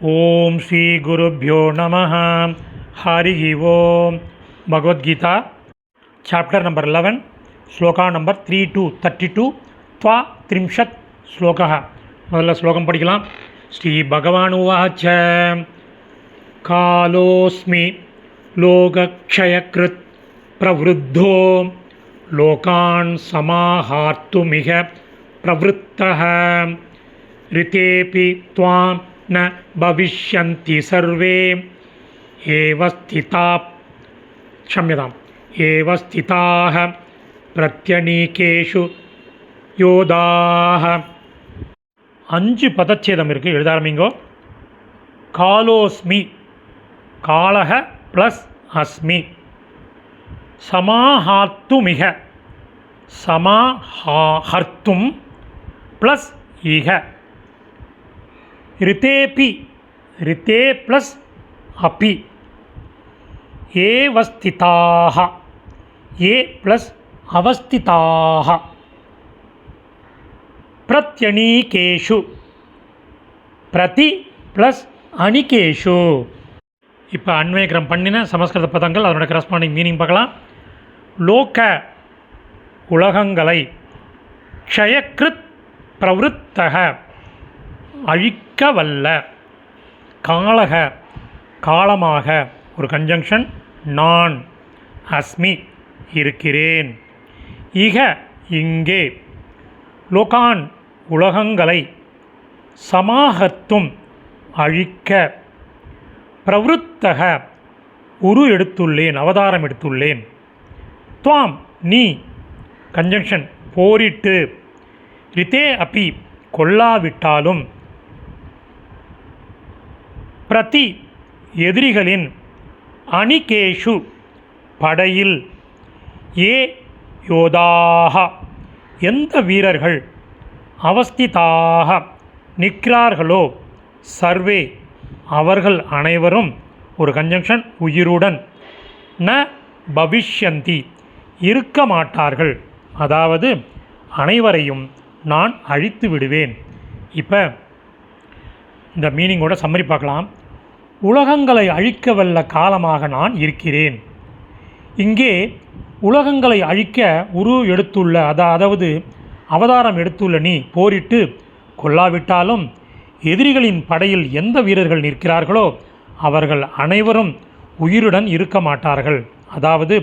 ஓம் ஸ்ரீ குருப்யோ நம Hari Om Bhagavad Gita chapter number eleven shloka number three two thirty two त्वा त्रिंशत् श्लोकः முதல்ல ஸ்லோகம் படிக்கலாம் ஸ்ரீ பகவான் உவாச்ச காலோஸ்மி லோகக்ஷயக்ருத் பிரவருத்தோ லோகான் சமாஹார்த்துமிக பிரவருத்தः ऋतेऽपि त्वां न भविष्यन्ति सर्वे एव स्थिता क्षम्यताम् एव स्थिताः பிரத்யநீகேஷு யோதாக அஞ்சு பதச்சேதம் இருக்குது எழுத ஆரம்பிங்கோ காலோஸ்மி காலக ப்ளஸ் அஸ்மி சமாஹாத்துமிக சமாஹர்த்தும் ப்ளஸ் இக ரித்தேபி ரித்தே ப்ளஸ் அபி. ஏ ஏ ப்ளஸ் அவஸ்திதாக பிரத்யணீகேஷு பிரதி ப்ளஸ் அணிகேஷு. இப்போ அன்வயக்கிரம் பண்ணின சமஸ்கிருத பதங்கள் அதனுடைய கரஸ்பாண்டிங் மீனிங் பார்க்கலாம். லோக உலகங்களை க்ஷயக்ருத் பிரவருத்தக. அழிக்க வல்ல காலக காலமாக ஒரு கன்ஜங்ஷன் நான் அஸ்மி இருக்கிறேன். இக இங்கே. லோகான் உலகங்களை சமாகத்தும் அழிக்க. பிரவருத்தக உரு எடுத்துள்ளேன் அவதாரம் எடுத்துள்ளேன். துவாம் நீ கன்ஜங்ஷன் போரிட்டு. ரித்தே அப்பி கொல்லாவிட்டாலும் பிரதி எதிரிகளின் அணிகேஷு படையில் ஏ யோதாக எந்த வீரர்கள் அவஸ்திதாக நிற்கிறார்களோ சர்வே அவர்கள் அனைவரும் ஒரு கன்ஜங்ஷன் உயிருடன் ந பவிஷ்யந்தி இருக்க மாட்டார்கள். அதாவது அனைவரையும் நான் அழித்து விடுவேன். இப்போ இந்த மீனிங்கோட சம்மரி பார்க்கலாம். உலகங்களை அழிக்க வல்ல காலமாக நான் இருக்கிறேன். இங்கே உலகங்களை அழிக்க உரு எடுத்துள்ள அதா அதாவது அவதாரம் எடுத்துள்ள நீ போரிட்டு கொல்லாவிட்டாலும் எதிரிகளின் படையில் எந்த வீரர்கள் நிற்கிறார்களோ அவர்கள் அனைவரும் உயிருடன் இருக்க மாட்டார்கள். அதாவது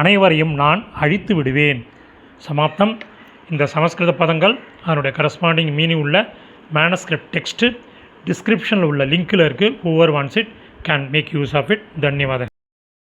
அனைவரையும் நான் அழித்து விடுவேன். சமாப்தம். இந்த சமஸ்கிருத பதங்கள் அதனுடைய கரஸ்பாண்டிங் மீனிங் உள்ள மேனஸ்கிரிப்ட் டெக்ஸ்ட்டு டிஸ்கிரிப்ஷனில் உள்ள லிங்க்கில் இருக்குது whoever wants it can make use of it தன்யவாதம்